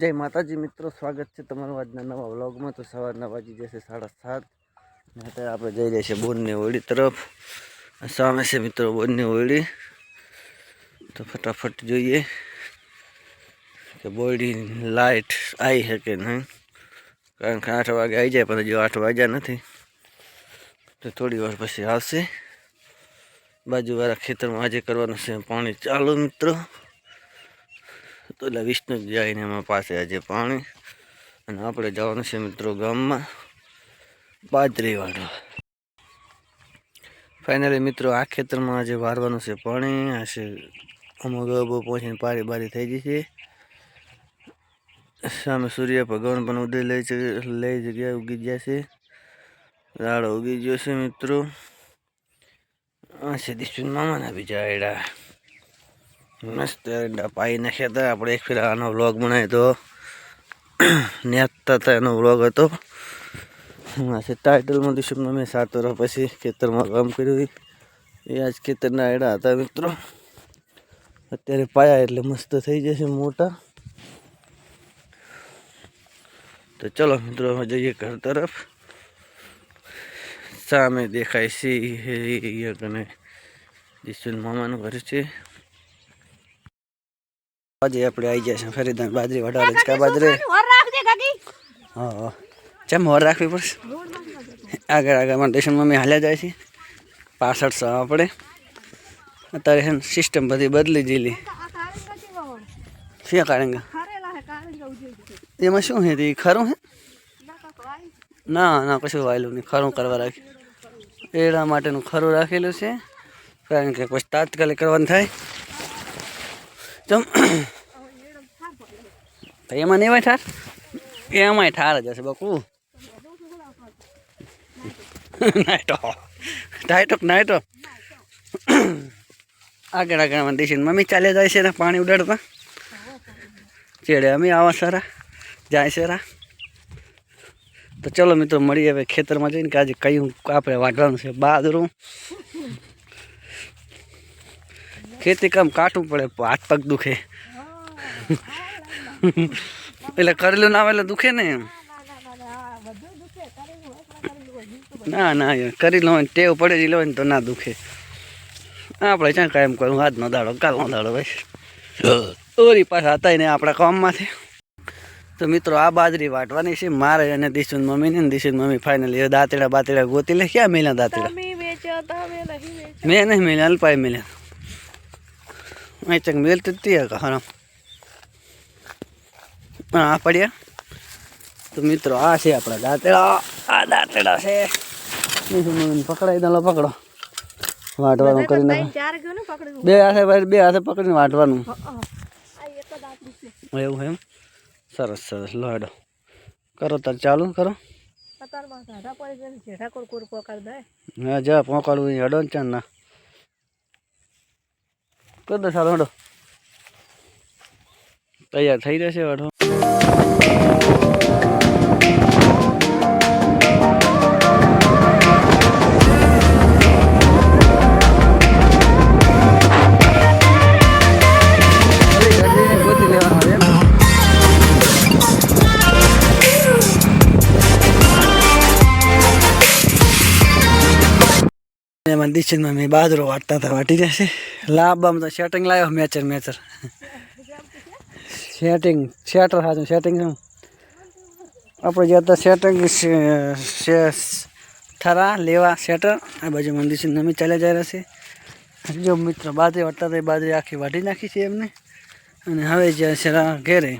જય માતાજી મિત્રો, સ્વાગત છે તમારું આજના નવા વ્લોગમાં. તો સવારના વાગી જશે સાડા સાત. અત્યારે આપણે જઈ જઈએ છીએ બોરની ઓળી તરફ. સામે છે મિત્રો બોરની ઓળી તો ફટાફટ જોઈએ કે બોડી લાઇટ આવી છે કે નહીં. કારણ કે આઠ વાગે આવી જાય, પણ હજુ આઠ વાગ્યા નથી. તો થોડી વાર પછી આવશે. બાજુવાળા ખેતરમાં આજે કરવાનું છે પાણી ચાલુ મિત્રો. તો એટલે વિષ્ણુ જઈને એમાં પાસે આજે પાણી. અને આપણે જવાનું છે મિત્રો ગામમાં બાજરી વાળવા ફાઇનલી મિત્રો, આ ખેતરમાં આજે વારવાનું છે પાણી. આ અમુક ગબો પહોંચીને પારી બારી થઈ ગઈ છે સામે સૂર્ય ભગવાન પણ ઉદય લઈ લઈ જગ્યાએ ઉગી ગયા છે રાડો ઉગી ગયો છે મિત્રો. આ છે દિશુન મામાના બીજા એડા મસ્ત પાઈ નાખ્યા હતા. આપણે એક ફેર આનો વ્લોગ બનાવ્યો હતો. નેતા હતા એનો વ્લોગ હતો. છે ટાઇટલમાં દિશુમાં મેં સાત વર્ષ પછી ખેતરમાં કામ કર્યું એ આજ ખેતરના એડા હતા મિત્રો. અત્યારે પાયા એટલે મસ્ત થઈ જશે મોટા. તો ચલો મિત્રો જઈએ ઘર તરફ. સામે દેખાય છે એ કને દિશુન મામાનું ઘર છે. આજે આપણે આવી જાય છે. ફરીદાન બાજરી વટારે છે કા બાજરી? હા હા. ચમ હોર રાખવી પડશે? આગળ આગળ દેશન મમ્મી હાલ્યા જાય છે પાછળ છો આપણે. અત્યારે છે સિસ્ટમ બધી બદલી દીધી. શું કારંગા એમાં શું છે? તે ખરું હે ના ના કશું વાયેલું નહીં. ખરું કરવા રાખ્યું. એના માટેનું ખરું રાખેલું છે. કારણ કે પછી તાત્કાલિક કરવાનું થાય. ચમ તો એમાં નહીં હોય ઠાર એમાંય ઠાર જ હશે બકુ નાઈટો ટાઈટો નાઈટો આગળ આગળ મને દેશી મમ્મી ચાલે જાય છે ને પાણી ઉડાડતા ચેડે અમે આવા સારા જાય છે રા તો ચલો મિત્રો મળીએ હવે ખેતરમાં જઈને કે આજે કયું આપણે વાઢવાનું છે બાદરું ખેતી કામ કાટવું પડે હાથ પગ દુખે. એટલે કરેલું ના આવે એટલે દુખે ને એમ. ના ના કરી લો ટેવ પડે લો ને તો ના દુખે. આપણે ક્યાં કાયમ કરું? આજનો દાડો કાલનો દાડો ભાઈ. ઓરી પાછા હતા ને આપણા કામમાંથી. તો મિત્રો આ બાજરી વાટવાની છે મારે અને દિશુન મમ્મી ને દિશુન મમ્મી ફાઇનલી દાંતેડા બાતેડા ગોતી લે. ક્યાં મેલ્યા દાંતેડા? મેં નહીં મેલ્યા અલ્પાય મેલ્યા. અહીં ચંગ મેલતી જ તી આ પડ્યા તો મિત્રો આ છે આપણા દાંતેડા આ દાંતેડા છે દિશુન મમ્મીને પકડો વાટવાનું કરીને બે હાથે ભાઈ બે હાથે પકડીને વાટવાનું એવું એમ સરસ સરસ લોડો કરો તાર ચાલુ કરો હા જા પોકાડવું હડો ને ચાર ના કરી દો હડો. તૈયાર થઈ જશે હડો એમાં દિશનમાં મેં બાજરો વાટતા હતા, વાટી જશે. લાંબામાં તો સેટિંગ લાવ્યો મેચર મેચર સેટિંગ શેટર સાચું સેટિંગ શું? આપણે જ્યાં તો સેટિંગ થરા, લેવા શેટર આ બાજુ મંદિર નમી ચાલ્યા જાય રહેશે. જો મિત્રો બાજરી વાટતા હતા, એ બાજરી આખી વાટી નાખી છે એમને. અને હવે જ્યાં છે, ઘેરે